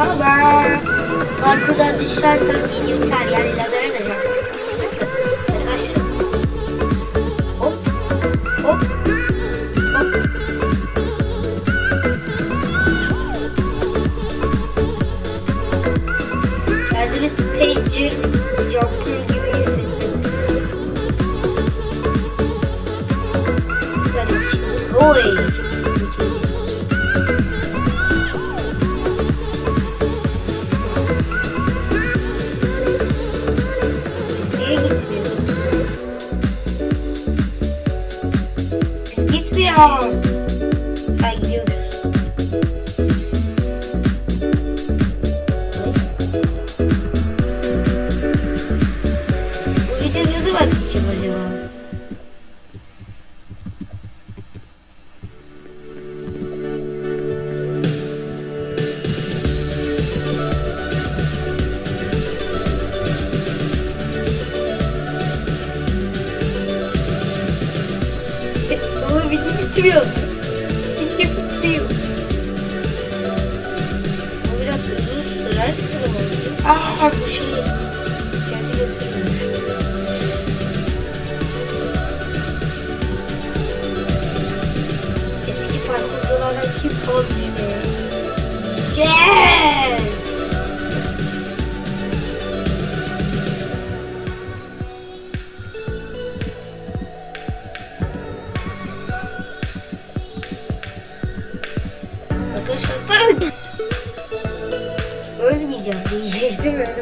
Ama parkurdan düşersem video biter yani lazere de başlayalım. Hop. Hop. Hop. Kendimi stager jumper şey. Oy. Patreons. Oğlum video bitmiyor. Bu biraz uzun sürer sıra oldu. Aa bu Arkadaşlar ölmeyeceğim diyecektim öyle.